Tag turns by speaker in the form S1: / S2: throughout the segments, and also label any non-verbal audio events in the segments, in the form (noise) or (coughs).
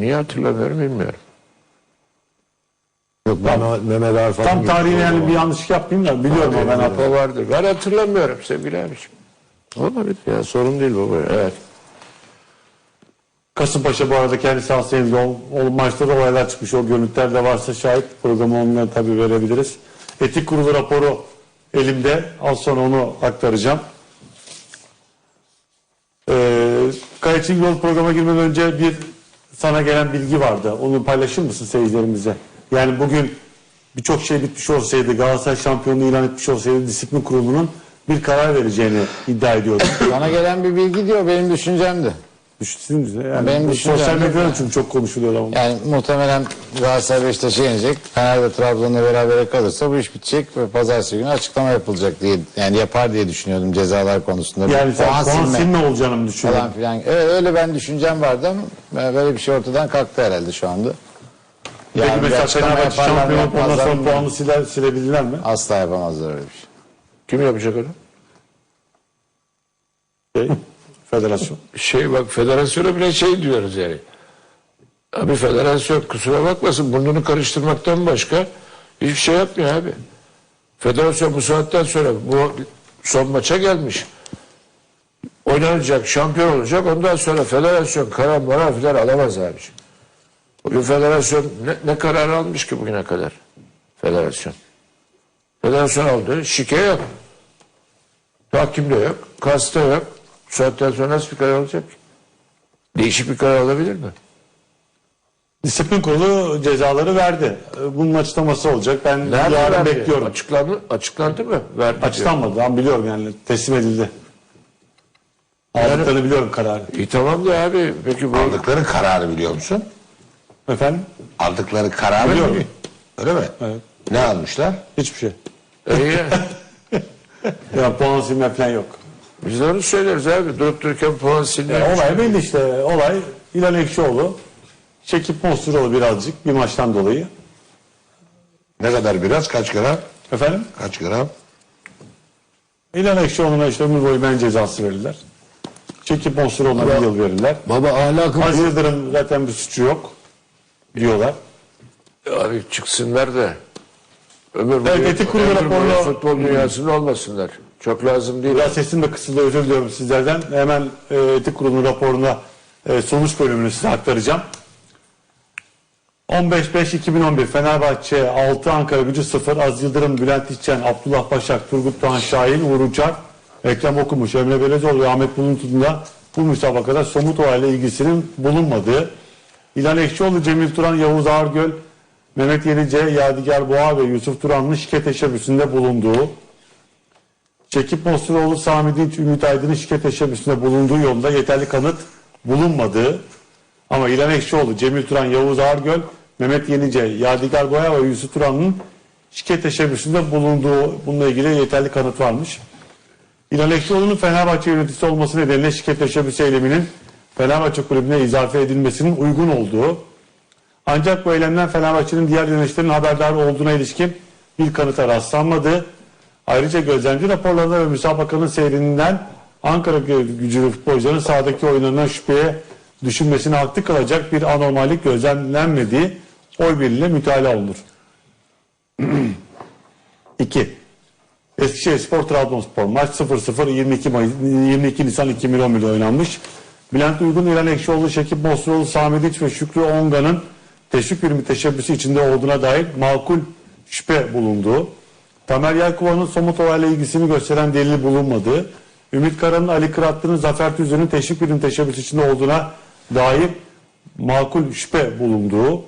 S1: Niye hatırlamıyorum bilmiyorum.
S2: Yok ben o Mehmet falan
S3: Tam tarihine yani bir yanlış yapmayayım da biliyorum ama ben
S1: Apo vardır. Ben hatırlamıyorum sevgili abiciğim.
S2: Olabilir ya sorun değil baba. ya.
S1: Evet.
S3: Kasımpaşa bu arada kendi sahasında o, o maçta olaylar çıkmış. O görüntüler de varsa şahit programı onlara tabii verebiliriz. Etik kurulu raporu elimde. Az sonra onu aktaracağım. Ee, Kayıtçı Yol programa girmeden önce bir sana gelen bilgi vardı. Onu paylaşır mısın seyircilerimize? Yani bugün birçok şey bitmiş olsaydı, Galatasaray şampiyonluğu ilan etmiş olsaydı disiplin kurulunun bir karar vereceğini iddia ediyordum.
S4: Bana gelen bir bilgi diyor benim düşüncemdi.
S3: Düşünsün yani
S4: Benim
S3: bu
S4: düşüncem
S3: sosyal
S4: yok
S3: medyada
S4: yani.
S3: çünkü çok konuşuluyor ama.
S4: Yani muhtemelen Galatasaray Beşiktaş'a yenecek. Fener ve Trabzon'la berabere kalırsa bu iş bitecek ve pazartesi günü açıklama yapılacak diye yani yapar diye düşünüyordum cezalar konusunda.
S3: Yani sen
S4: Puan silme
S3: silme olacağını mı düşünüyorsun?
S4: falan filan. Evet, öyle ben düşüncem vardı ama böyle bir şey ortadan kalktı herhalde şu anda.
S3: Peki
S4: Yani bir
S3: mesela
S4: açıklama
S3: Fenerbahçe
S4: yaparlar mı,
S3: şampiyon olup ondan
S4: yapmazlar
S3: sonra
S4: mı?
S3: puanı siler, silebilirler mi?
S4: Asla yapamazlar öyle bir şey.
S1: Kim yapacak onu?
S3: Şey, (laughs) federasyon.
S1: Şey bak federasyona bile şey diyoruz yani. Abi federasyon kusura bakmasın burnunu karıştırmaktan başka hiçbir şey yapmıyor abi. Federasyon bu saatten sonra bu son maça gelmiş. Oynanacak, şampiyon olacak. Ondan sonra federasyon karar marar filan alamaz abiciğim. Bugün federasyon ne, ne karar almış ki bugüne kadar? Federasyon. Federasyon aldı. Şike yok. Tahkim de yok. Kasta yok. Bu saatten sonra nasıl bir karar alacak? Değişik bir karar alabilir mi?
S3: Disiplin kurulu cezaları verdi. Bunun açıklaması olacak. Ben yarın
S1: verdi?
S3: bekliyorum.
S1: Açıklandı, açıklandı mı? Verdi diyor.
S3: Açıklanmadı. Ben biliyorum yani teslim edildi. Aldıklarını biliyorum kararı.
S1: İyi tamam da abi. Peki bu
S5: Aldıkları kararı biliyor musun?
S3: Efendim?
S5: Aldıkları kararı
S3: Biliyorum.
S5: biliyor. Öyle mi?
S3: Evet.
S5: Ne almışlar?
S3: Hiçbir şey.
S1: iyi.
S3: Yani (laughs) puan silme falan yok.
S1: Biz onu söylüyoruz abi. Durup dururken puan
S3: E,
S1: silmiyor.
S3: olay belli işte. Olay İlhan Ekşioğlu çekip Monsturoğlu birazcık bir maçtan dolayı.
S5: Ne kadar biraz? Kaç gram?
S3: Efendim?
S5: Kaç gram?
S3: İlhan Ekşioğlu'na işte ömür boyu ben cezası verirler. Çekip Monsturoğlu'na bir yıl verirler.
S2: Baba ahlakı
S3: Aziz Yıldırım zaten bir suçu yok diyorlar.
S1: Abi çıksınlar da. Ömür boyu,
S3: etik kurulu
S1: ömür boyu
S3: raporunu-
S1: futbol dünyasında olmasınlar. Çok lazım değil.
S3: Biraz sesim de kısıldı özür diliyorum sizlerden. Hemen e, etik kurulunun raporuna e, sonuç bölümünü size aktaracağım. 15-5-2011 Fenerbahçe 6 Ankara gücü 0 Az Yıldırım, Bülent İçen, Abdullah Başak, Turgut Doğan Şahin, Uğur Uçar, Ekrem Okumuş, Emre Belezoğlu Ahmet Bulut'un da bu müsabakada somut olayla ilgisinin bulunmadığı İlhan Ekşioğlu, Cemil Turan, Yavuz Ağırgöl, Mehmet Yenice, Yadigar Boğa ve Yusuf Turan'ın şike teşebbüsünde bulunduğu Çekip Monsuroğlu, Sami Dinç, Ümit Aydın'ın şirket teşebbüsünde bulunduğu yolunda yeterli kanıt bulunmadığı ama İlhan Ekşioğlu, Cemil Turan, Yavuz Ağırgöl, Mehmet Yenice, Yadigar Boya ve Yusuf Turan'ın şirket teşebbüsünde bulunduğu bununla ilgili yeterli kanıt varmış. İlhan Ekşioğlu'nun Fenerbahçe yöneticisi olması nedeniyle şirket teşebbüsü eyleminin Fenerbahçe kulübüne izafe edilmesinin uygun olduğu ancak bu eylemden Fenerbahçe'nin diğer yöneticilerin haberdar olduğuna ilişkin bir kanıta rastlanmadı. Ayrıca gözlemci raporlarında ve müsabakanın seyrinden Ankara gücülü futbolcuların sahadaki oyunlarından şüpheye düşünmesine haklı kılacak bir anormallik gözlemlenmediği oy birliğiyle mütalaa olunur. (clears throat) 2. Eskişehir Spor Trabzonspor maç 0-0 22, Mayıs, 22 Nisan 2011'de oynanmış. Bülent Uygun, İlhan Ekşioğlu, Şekip Mosuroğlu, Sami Diç ve Şükrü Onga'nın teşvik birimi teşebbüsü içinde olduğuna dair makul şüphe bulunduğu, Tamer Yelkova'nın somut olayla ilgisini gösteren delil bulunmadığı, Ümit Kara'nın Ali Kıratlı'nın Zafer Tüzü'nün teşvik birimi teşebbüsü içinde olduğuna dair makul şüphe bulunduğu,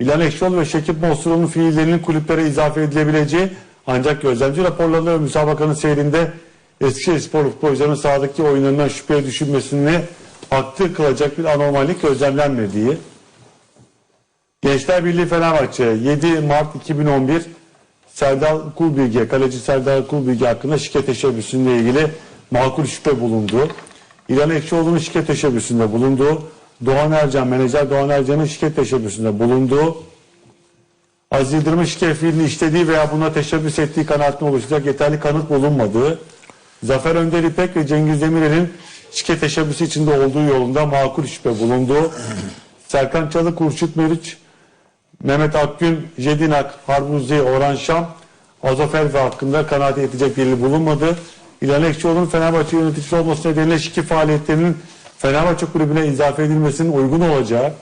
S3: İlhan Ekşioğlu ve Şekip Mosuroğlu'nun fiillerinin kulüplere izafe edilebileceği ancak gözlemci raporlarında ve müsabakanın seyrinde Eskişehir Spor futbolcularının sahadaki oyunlarından şüpheye düşünmesini haklı kılacak bir anormallik gözlemlenmediği, Gençler Birliği Fenerbahçe 7 Mart 2011 Serdar Kulbilge, kaleci Serdar Kulbilge hakkında şike teşebbüsüyle ilgili makul şüphe bulundu. İlhan Ekşioğlu'nun şike teşebbüsünde bulundu. Doğan Ercan, menajer Doğan Ercan'ın şike teşebbüsünde bulundu. Aziz Yıldırım'ın şike fiilini işlediği veya buna teşebbüs ettiği kanaatine oluşacak yeterli kanıt bulunmadığı, Zafer Önder İpek ve Cengiz Demirel'in şike teşebbüsü içinde olduğu yolunda makul şüphe bulundu. Serkan Çalı, Kurşit Meriç, Mehmet Akgün, Jedinak, Harbuzi, Orhan Şam, Azoferfe hakkında kanaat yetecek delil bulunmadı. İlhan Ekşioğlu'nun Fenerbahçe yöneticisi olması nedeniyle şike faaliyetlerinin Fenerbahçe kulübüne izafe edilmesinin uygun olacağı,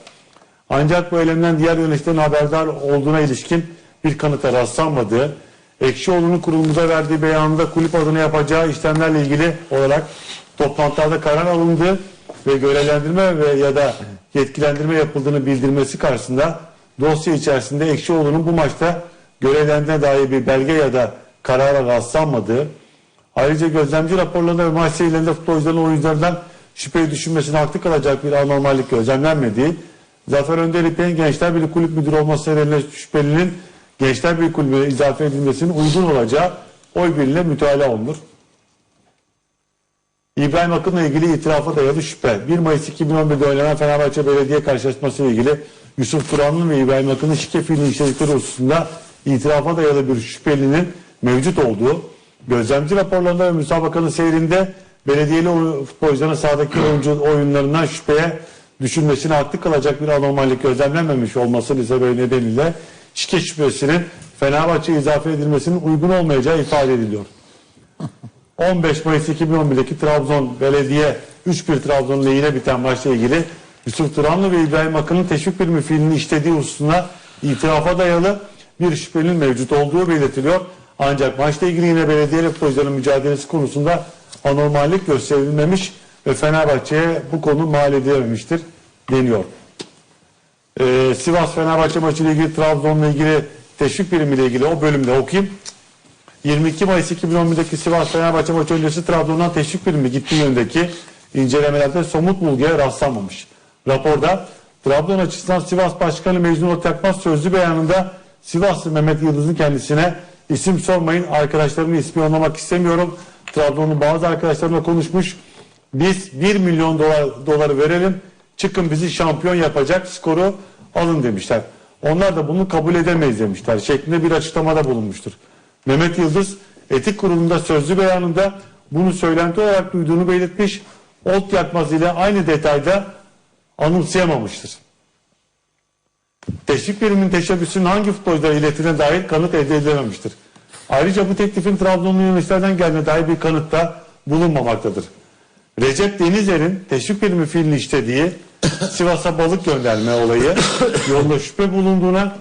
S3: ancak bu eylemden diğer yöneticilerin haberdar olduğuna ilişkin bir kanıta rastlanmadığı, Ekşioğlu'nun kurulumuza verdiği beyanında kulüp adına yapacağı işlemlerle ilgili olarak toplantılarda karar alındığı ve görevlendirme ve ya da yetkilendirme yapıldığını bildirmesi karşısında dosya içerisinde Ekşioğlu'nun bu maçta görevlendirme dair bir belge ya da karara rastlanmadığı, ayrıca gözlemci raporlarında ve maç seyirlerinde futbolcuların oyunculardan şüphe düşünmesine haklı kalacak bir anormallik gözlemlenmediği, Zafer Önder İpek'in Gençler Birliği Kulüp Müdürü olması nedeniyle şüphelinin Gençler Birliği Kulübü'ne izafe edilmesinin uygun olacağı oy birliğiyle müteala olunur. İbrahim Akın'la ilgili itirafa dayalı şüphe. 1 Mayıs 2011'de oynanan Fenerbahçe Belediye karşılaşması ile ilgili Yusuf Turanlı ve İbrahim Akın'ın şike fiili işledikleri hususunda itirafa dayalı bir şüphelinin mevcut olduğu, gözlemci raporlarında ve müsabakanın seyrinde belediyeli futbolcuların sahadaki oyuncu oyunlarından şüpheye düşünmesine haklı kalacak bir anormallik gözlemlenmemiş olması sebebi nedeniyle şike şüphesinin Fenerbahçe'ye izafe edilmesinin uygun olmayacağı ifade ediliyor. 15 Mayıs 2011'deki Trabzon Belediye 3-1 Trabzon lehine biten maçla ilgili Yusuf Turanlı ve İbrahim Akın'ın teşvik birimi fiilini işlediği hususuna itirafa dayalı bir şüphenin mevcut olduğu belirtiliyor. Ancak maçla ilgili yine belediye futbolcuların mücadelesi konusunda anormallik gösterilmemiş ve Fenerbahçe'ye bu konu mal edilememiştir deniyor. Ee, Sivas Fenerbahçe maçı ile ilgili Trabzon'la ilgili teşvik birimiyle ilgili o bölümde okuyayım. 22 Mayıs 2011'deki Sivas Fenerbahçe maçı öncesi Trabzon'dan teşvik birimi gittiği yönündeki incelemelerde somut bulguya rastlanmamış. Raporda Trabzon açısından Sivas Başkanı Mecnun Otakmaz sözlü beyanında Sivaslı Mehmet Yıldız'ın kendisine isim sormayın arkadaşlarımın ismi olmamak istemiyorum. Trabzon'un bazı arkadaşlarımla konuşmuş. Biz 1 milyon dolar, doları verelim çıkın bizi şampiyon yapacak skoru alın demişler. Onlar da bunu kabul edemeyiz demişler şeklinde bir açıklamada bulunmuştur. Mehmet Yıldız etik kurulunda sözlü beyanında bunu söylenti olarak duyduğunu belirtmiş. Olt yakmaz ile aynı detayda anımsayamamıştır. Teşvik biriminin teşebbüsünün hangi futbolculara iletilene dair kanıt elde edilememiştir. Ayrıca bu teklifin Trabzonlu yöneticilerden geldiğine dair bir kanıt da bulunmamaktadır. Recep Denizer'in teşvik birimi fiilini işlediği (coughs) Sivas'a balık gönderme olayı (coughs) yolda şüphe bulunduğuna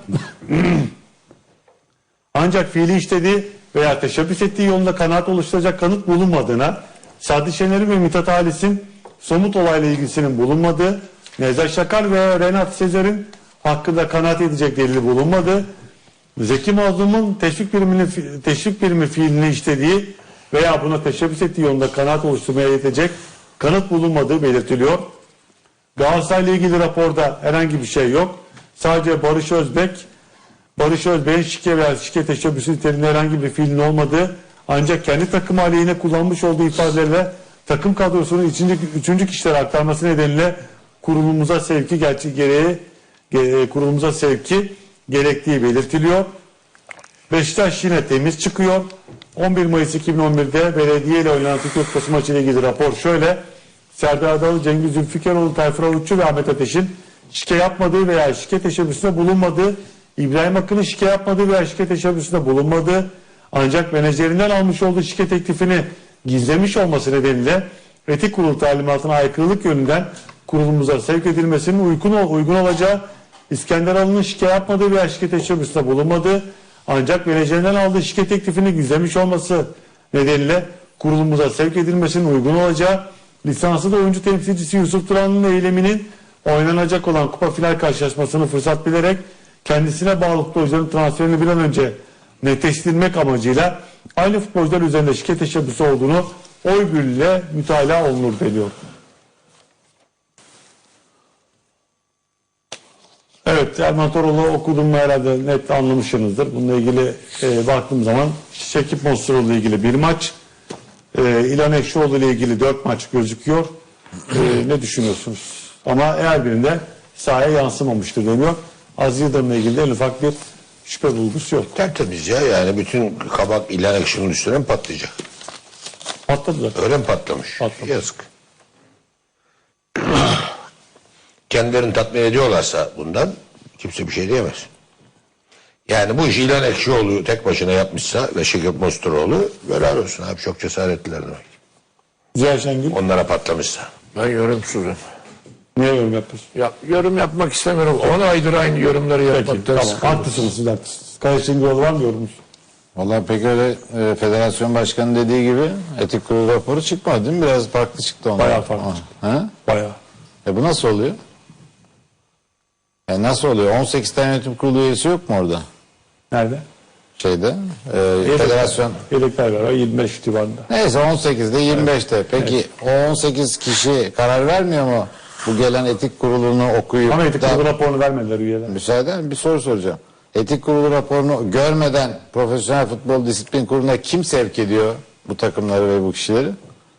S3: (coughs) ancak fiili işlediği veya teşebbüs ettiği yolunda kanaat oluşturacak kanıt bulunmadığına, Sadi Şener'in ve Mithat Halis'in somut olayla ilgisinin bulunmadığı, Nevzat Şakar ve Renat Sezer'in hakkında kanaat edecek delili bulunmadığı, Zeki Mazlum'un teşvik birimini, teşvik birimi fiilini işlediği veya buna teşebbüs ettiği yolunda kanaat oluşturmaya yetecek kanıt bulunmadığı belirtiliyor. Galatasaray'la ilgili raporda herhangi bir şey yok. Sadece Barış Özbek, Barış Özbek'in şike veya şike teşebbüsü niteliğinde herhangi bir fiilin olmadığı ancak kendi takım aleyhine kullanmış olduğu ifadelerle takım kadrosunun üçüncü, üçüncü kişilere aktarması nedeniyle kurulumuza sevki gerçi gereği ge- kurulumuza sevki gerektiği belirtiliyor. Beşiktaş yine temiz çıkıyor. 11 Mayıs 2011'de belediye ile oynanan Türkiye Kupası maçı ile ilgili rapor şöyle. Serdar Adalı, Cengiz Zülfikaroğlu, Tayfur Avutçu ve Ahmet Ateş'in şike yapmadığı veya şike teşebbüsünde bulunmadığı, İbrahim Akın'ın şike yapmadığı veya şike teşebbüsünde bulunmadığı, ancak menajerinden almış olduğu şike teklifini gizlemiş olması nedeniyle etik kurul talimatına aykırılık yönünden kurulumuza sevk edilmesinin uygun, uygun olacağı, İskender Alı'nın şike yapmadığı veya şike teşebbüsünde bulunmadığı, ancak menajerinden aldığı şike teklifini gizlemiş olması nedeniyle kurulumuza sevk edilmesinin uygun olacağı, lisanslı da oyuncu temsilcisi Yusuf Turan'ın eyleminin oynanacak olan kupa final karşılaşmasını fırsat bilerek kendisine bağlı futbolcuların transferini bir an önce netleştirmek amacıyla aynı futbolcular üzerinde şike teşebbüsü olduğunu oy birliğiyle mütalaa olunur deniyor. Evet Erman Toroğlu okudum mu herhalde net anlamışsınızdır. Bununla ilgili e, baktığım zaman Şekip Mosturoğlu ile ilgili bir maç, e, İlhan Ekşioğlu ile ilgili dört maç gözüküyor. E, ne düşünüyorsunuz? Ama her birinde sahaya yansımamıştır deniyor. Aziz Yıldırım'la ilgili de en ufak bir şüphe bulgusu yok.
S5: Tertemiz ya yani bütün kabak ilan ekşinin üstüne mi patlayacak?
S3: Patladı zaten.
S5: Öyle mi patlamış?
S3: Patladı.
S5: Yazık. Kendilerini tatmin ediyorlarsa bundan kimse bir şey diyemez. Yani bu işi İlhan Ekşioğlu tek başına yapmışsa ve Şevket Mosturoğlu helal olsun abi çok cesaretliler demek.
S3: Ziya Şengül
S5: Onlara patlamışsa.
S1: Ben yorumsuzum.
S3: niye yorum yapıyorsun?
S1: Ya, yorum yapmak istemiyorum. 10 aydır aynı yorumları
S3: Peki
S1: yapmaktan
S3: tamam
S1: sıkıldım.
S3: haklısınız siz haklısınız. Kaya Şengül var mı yorumunuz?
S4: Vallahi pek öyle e, federasyon başkanı dediği gibi etik kurulu raporu çıkmadı değil mi? Biraz farklı çıktı onlar.
S3: Bayağı farklı
S4: Ha.
S3: çıktı.
S4: Ha?
S3: Bayağı.
S4: E bu nasıl oluyor? E nasıl oluyor? 18 tane yönetim kurulu üyesi yok mu orada?
S3: Nerede?
S4: Şeyde. E, federasyon.
S3: Yedekler var 25 civarında.
S4: Neyse 18'de 25'te. Peki o 18 kişi karar vermiyor mu? Bu gelen etik kurulunu okuyup
S3: Ama etik
S4: da-
S3: kurulu raporunu vermediler üyeler.
S4: Müsaaden bir soru soracağım. Etik kurulu raporunu görmeden Profesyonel Futbol Disiplin Kurulu'na kim sevk ediyor bu takımları ve bu kişileri?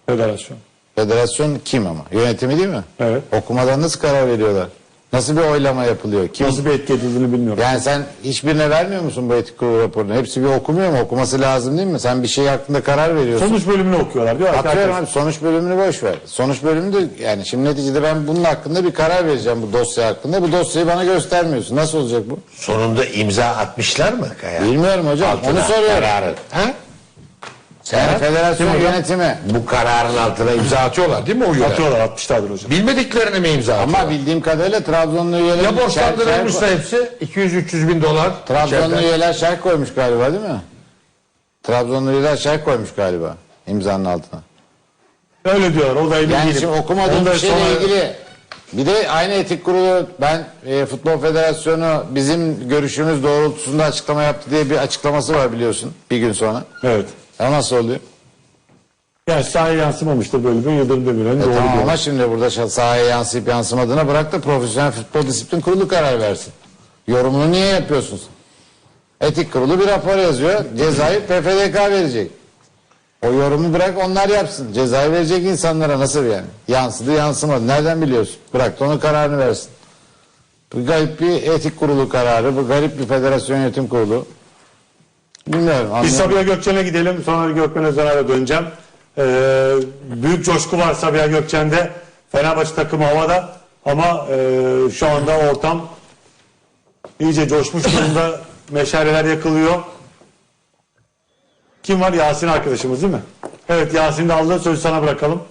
S3: Federasyon.
S4: Federasyon kim ama? Yönetimi değil mi?
S3: Evet.
S4: Okumadan nasıl karar veriyorlar? Nasıl bir oylama yapılıyor? Kim?
S3: Nasıl bir etki edildiğini bilmiyorum.
S4: Yani sen hiçbirine vermiyor musun bu etik kurulu raporunu? Hepsi bir okumuyor mu? Okuması lazım değil mi? Sen bir şey hakkında karar veriyorsun.
S3: Sonuç bölümünü okuyorlar diyor.
S4: Atıyorum abi sonuç bölümünü boş ver. Sonuç bölümü de yani şimdi neticede ben bunun hakkında bir karar vereceğim bu dosya hakkında. Bu dosyayı bana göstermiyorsun. Nasıl olacak bu?
S5: Sonunda imza atmışlar mı Kaya?
S4: Bilmiyorum hocam.
S5: Altına
S4: Onu soruyorum.
S5: Kararı. Ha?
S4: Yani federasyon yönetimi.
S5: Bu kararın altına imza atıyorlar değil mi o üyeler?
S3: atıyorlar 60'lardır hocam.
S5: Bilmediklerine mi imza atıyorlar?
S4: Ama bildiğim kadarıyla Trabzonlu üyeler
S5: ya borçlandırılmışsa hepsi 200-300 bin dolar.
S4: Trabzonlu
S5: içeriden.
S4: üyeler şark koymuş galiba değil mi? Trabzonlu üyeler şark koymuş galiba imzanın altına.
S3: Öyle diyorlar. O da emin
S4: Yani
S3: değilim.
S4: şimdi okumadığım
S3: Ondan
S4: bir şeyle
S3: sonra-
S4: ilgili bir de aynı etik kurulu ben e, Futbol Federasyonu bizim görüşümüz doğrultusunda açıklama yaptı diye bir açıklaması var biliyorsun bir gün sonra.
S3: Evet.
S4: O nasıl oluyor?
S3: Yani sahaya yansımamıştır böyle bir Yıldırım Demirören
S4: E
S3: doğru
S4: tamam
S3: diyor.
S4: ama şimdi burada sahaya yansıyıp yansımadığına bırak da Profesyonel Futbol Disiplin Kurulu karar versin. Yorumunu niye yapıyorsun sen? Etik kurulu bir rapor yazıyor. Cezayı PFDK verecek. O yorumu bırak onlar yapsın. Cezayı verecek insanlara nasıl yani? Yansıdı yansımadı. Nereden biliyorsun? Bırak da onun kararını versin. Bu garip bir etik kurulu kararı. Bu garip bir federasyon yönetim kurulu. Bilmiyorum.
S3: Biz
S4: anlayamadım.
S3: Sabiha Gökçen'e gidelim. Sonra Gökmen Özden'e döneceğim. Ee, büyük coşku var Sabiha Gökçen'de. Fenerbahçe takımı havada. Ama e, şu anda ortam iyice coşmuş durumda. (laughs) Meşaleler yakılıyor. Kim var? Yasin arkadaşımız değil mi? Evet Yasin de aldı. Sözü sana bırakalım.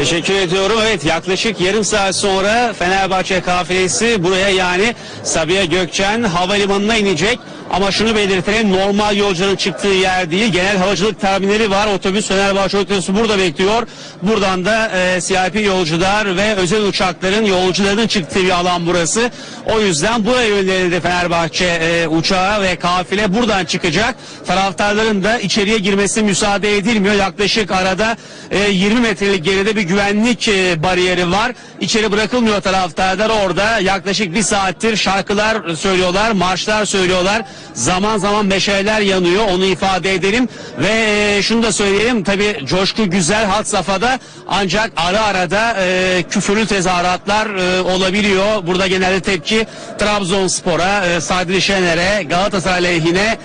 S6: Teşekkür ediyorum. Evet yaklaşık yarım saat sonra Fenerbahçe kafilesi buraya yani Sabiha Gökçen havalimanına inecek. Ama şunu belirtelim normal yolcuların çıktığı yer değil. Genel havacılık terminali var. Otobüs Fenerbahçe otobüsü burada bekliyor. Buradan da e, CIP yolcular ve özel uçakların yolcularının çıktığı bir alan burası. O yüzden buraya yönlenildi Fenerbahçe e, uçağı ve kafile buradan çıkacak. Taraftarların da içeriye girmesi müsaade edilmiyor. Yaklaşık arada e, 20 metrelik geride bir güvenlik e, bariyeri var. İçeri bırakılmıyor taraftarlar orada. Yaklaşık bir saattir şarkılar söylüyorlar, marşlar söylüyorlar. Zaman zaman meşaleler yanıyor onu ifade edelim. Ve e, şunu da söyleyelim tabi coşku güzel hat safhada ancak ara ara da e, küfürlü tezahüratlar e, olabiliyor. Burada genelde tepki Trabzonspor'a, e, Sadri Şener'e, Galatasaray lehine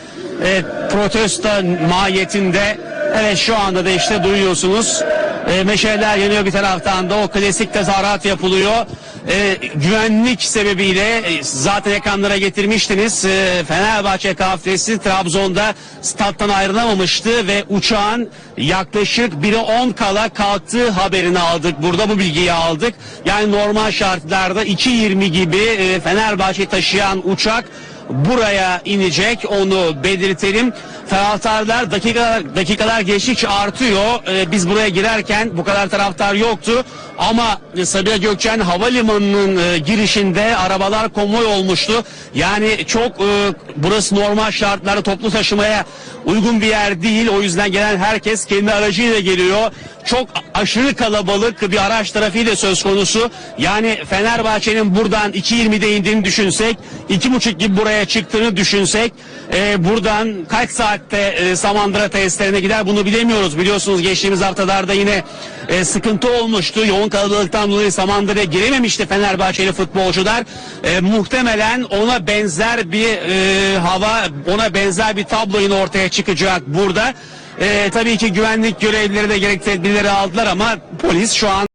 S6: e, protesto mahiyetinde evet şu anda da işte duyuyorsunuz e, meşaleler yanıyor bir taraftan da o klasik tezahürat yapılıyor. E, güvenlik sebebiyle e, zaten ekranlara getirmiştiniz. E, Fenerbahçe kafilesi Trabzon'da stat'tan ayrılamamıştı ve uçağın yaklaşık 1'e 10 kala kalktığı haberini aldık. Burada bu bilgiyi aldık. Yani normal şartlarda 2.20 gibi e, Fenerbahçe taşıyan uçak buraya inecek onu belirtelim. Taraftarlar dakikalar, dakikalar geçtikçe artıyor. Ee, biz buraya girerken bu kadar taraftar yoktu. Ama e, Sabiha Gökçen Havalimanı'nın e, girişinde arabalar konvoy olmuştu. Yani çok e, burası normal şartlarda toplu taşımaya uygun bir yer değil. O yüzden gelen herkes kendi aracıyla geliyor. Çok aşırı kalabalık bir araç trafiği de söz konusu. Yani Fenerbahçe'nin buradan 2.20'de indiğini düşünsek, 2.30 gibi buraya çıktığını düşünsek, e, buradan kaç saatte e, Samandıra tesislerine gider bunu bilemiyoruz. Biliyorsunuz geçtiğimiz haftalarda yine e, sıkıntı olmuştu. Yoğun kalabalıktan dolayı Samandıra'ya girememişti Fenerbahçeli futbolcular. E, muhtemelen ona benzer bir e, hava, ona benzer bir tablo yine ortaya çıkacak burada. Ee, tabii ki güvenlik görevlileri de gerekli tedbirleri aldılar ama polis şu an